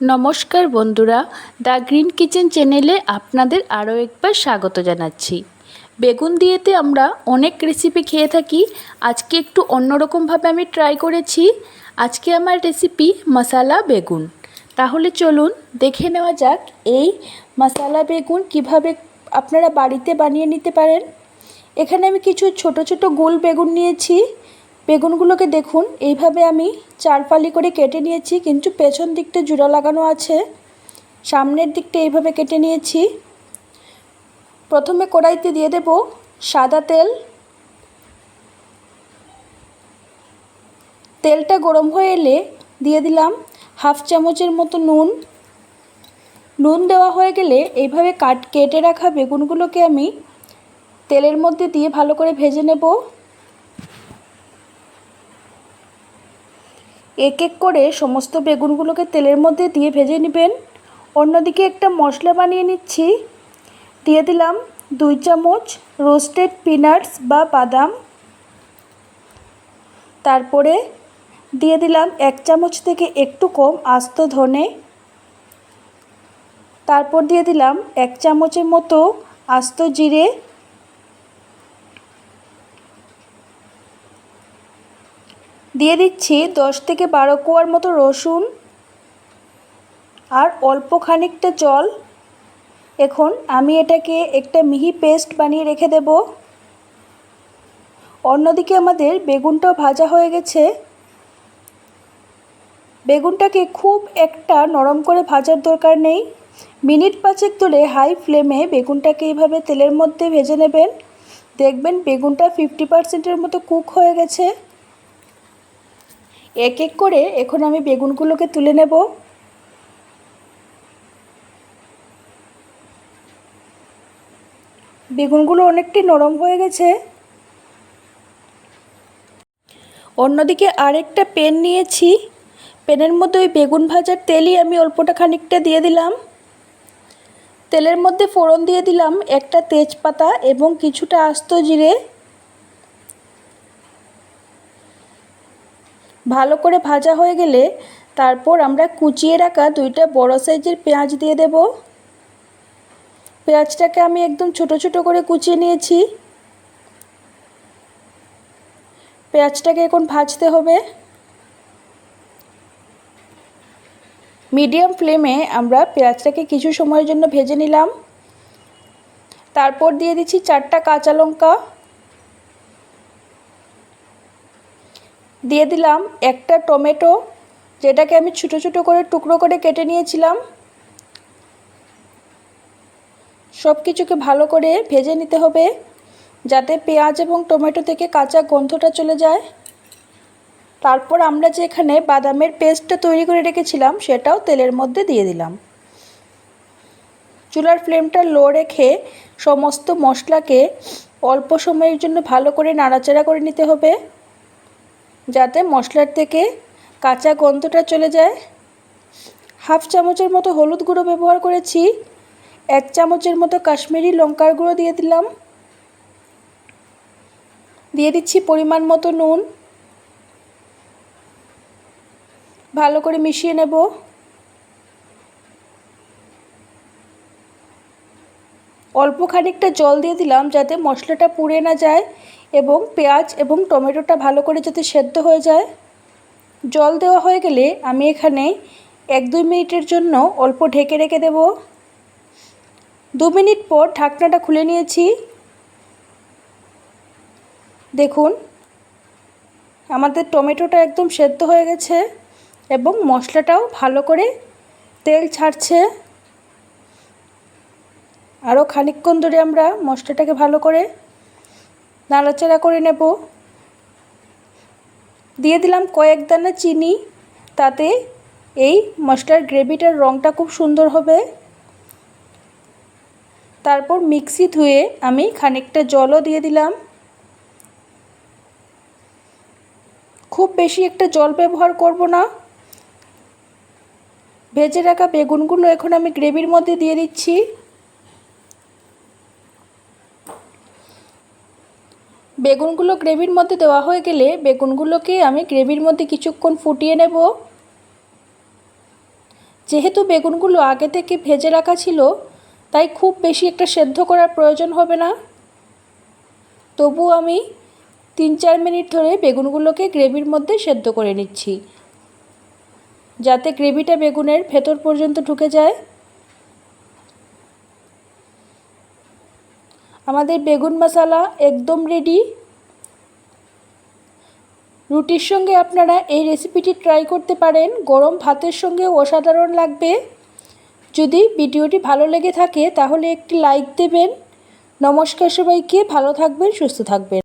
নমস্কার বন্ধুরা, the green kitchen চ্যানেলে আপনাদের আরও একবার স্বাগত জানাচ্ছি। বেগুন দিয়েতে আমরা অনেক রেসিপি খেয়ে থাকি, আজকে একটু অন্যরকমভাবে আমি ট্রাই করেছি। আজকে আমার রেসিপি মশালা বেগুন। তাহলে চলুন দেখে নেওয়া যাক এই মশালা বেগুন কীভাবে আপনারা বাড়িতে বানিয়ে নিতে পারেন। এখানে আমি কিছু ছোট ছোট গোল বেগুন নিয়েছি। বেগুনগুলোকে দেখুন, এইভাবে আমি চার ফালি করে কেটে নিয়েছি, কিন্তু পেছন দিকটা জোড়া লাগানো আছে। সামনের দিকটা এইভাবে কেটে নিয়েছি। প্রথমে কড়াইতে দিয়ে দেব সাদা তেল। তেলটা গরম হয়ে এলে দিয়ে দিলাম হাফ চামচের মতো নুন। নুন দেওয়া হয়ে গেলে এইভাবে কাট, কেটে রাখা বেগুনগুলোকে আমি তেলের মধ্যে দিয়ে ভালো করে ভেজে নেব। এক এক করে সমস্ত বেগুনগুলোকে তেলের মধ্যে দিয়ে ভেজে নেবেন। অন্যদিকে একটা মশলা বানিয়ে নিচ্ছি। দিয়ে দিলাম দুই চামচ রোস্টেড পিনাটস বা বাদাম। তারপরে দিয়ে দিলাম এক চামচ থেকে একটু কম আস্ত ধনে। তারপর দিয়ে দিলাম এক চামচের মতো আস্ত জিরে দিয়ে দিচ্ছি দশ থেকে বারো কোয়ার মতো রসুন আর অল্প খানিকটা জল। এখন আমি এটাকে একটা মিহি পেস্ট বানিয়ে রেখে দেব। অন্যদিকে আমাদের বেগুনটাও ভাজা হয়ে গেছে। বেগুনটাকে খুব একটা নরম করে ভাজার দরকার নেই। মিনিট পাঁচেক ধরে হাই ফ্লেমে বেগুনটাকে এইভাবে তেলের মধ্যে ভেজে নেবেন। দেখবেন বেগুনটা ফিফটি পার্সেন্টের মতো কুক হয়ে গেছে। এক এক করে এখন আমি বেগুনগুলোকে তুলে নেব। বেগুনগুলো অনেকটাই নরম হয়ে গেছে। অন্যদিকে আরেকটা পেন নিয়েছি। পেনের মধ্যে ওই বেগুন ভাজার তেলই আমি অল্পটা খানিকটা দিয়ে দিলাম। তেলের মধ্যে ফোড়ন দিয়ে দিলাম একটা তেজপাতা এবং কিছুটা আস্ত জিরে। ভালো করে ভাজা হয়ে গেলে তারপর আমরা কুচিয়ে রাখা দুইটা বড় সাইজের পেঁয়াজ দিয়ে দেব। পেঁয়াজটাকে আমি একদম ছোট ছোট করে কুচিয়ে নিয়েছি। পেঁয়াজটাকে এখন ভাজতে হবে। মিডিয়াম ফ্লেমে আমরা পেঁয়াজটাকে কিছু সময়ের জন্য ভেজে নিলাম। তারপর দিয়ে দিচ্ছি চারটা কাঁচা লঙ্কা। দিয়ে দিলাম একটা টমেটো, যেটাকে আমি ছোটো ছোটো করে টুকরো করে কেটে নিয়েছিলাম। সব কিছুকে ভালো করে ভেজে নিতে হবে, যাতে পেঁয়াজ এবং টমেটো থেকে কাঁচা গন্ধটা চলে যায়। তারপর আমরা যে এখানে বাদামের পেস্টটা তৈরি করে রেখেছিলাম, সেটাও তেলের মধ্যে দিয়ে দিলাম। চুলার ফ্লেমটা লো রেখে সমস্ত মশলাকে অল্প সময়ের জন্য ভালো করে নাড়াচাড়া করে নিতে হবে। যাতে মশলার থেকে কাঁচা গন্ধটা চলে যায়। হাফ চামচের মতো হলুদ গুঁড়ো ব্যবহার করেছি। এক চামচের মতো কাশ্মীরি লঙ্কার গুঁড়ো দিয়ে দিলাম। দিয়ে দিচ্ছি পরিমাণ মতো নুন। ভালো করে মিশিয়ে নেব। অল্প খানিকটা জল দিয়ে দিলাম যাতে মশলাটা পুড়ে না যায় এবং পেঁয়াজ এবং টমেটোটা ভালো করে যাতে সেদ্ধ হয়ে যায়। জল দেওয়া হয়ে গেলে আমি এখানে এক দুই মিনিটের জন্য অল্প ঢেকে রেখে দেব। দু মিনিট পর ঢাকনাটা খুলে নিয়েছি। দেখুন, আমাদের টমেটোটা একদম সেদ্ধ হয়ে গেছে এবং মশলাটাও ভালো করে তেল ছাড়ছে। আরও খানিকক্ষণ ধরে আমরা মশলাটাকে ভালো করে নাড়াচাড়া করে নেব। দিয়ে দিলাম কয়েক দানা চিনি, তাতে এই মশলার গ্রেভিটার রঙটা খুব সুন্দর হবে। তারপর মিক্সি ধুয়ে আমি খানিকটা জলও দিয়ে দিলাম। খুব বেশি একটা জল ব্যবহার করব না। ভেজে রাখা বেগুনগুলো এখন আমি গ্রেভির মধ্যে দিয়ে দিচ্ছি। বেগুনগুলো গ্রেভির মধ্যে দেওয়া হয়ে গেলে বেগুনগুলোকে আমি গ্রেভির মধ্যে কিছুক্ষণ ফুটিয়ে নেব। যেহেতু বেগুনগুলো আগে থেকে ভেজে রাখা ছিল, তাই খুব বেশি একটা সেদ্ধ করার প্রয়োজন হবে না। তবু আমি তিন চার মিনিট ধরে বেগুনগুলোকে গ্রেভির মধ্যে সেদ্ধ করে নিচ্ছি, যাতে গ্রেভিটা বেগুনের ভেতর পর্যন্ত ঢুকে যায়। আমাদের বেগুন মশালা একদম রেডি রুটির সঙ্গে আপনারা এই রেসিপিটি ট্রাই করতে পারেন। গরম ভাতের সঙ্গে অসাধারণ লাগবে। যদি ভিডিওটি ভালো লেগে থাকে, তাহলে একটি লাইক দেবেন। নমস্কার সবাইকে, ভালো থাকবেন, সুস্থ থাকবেন।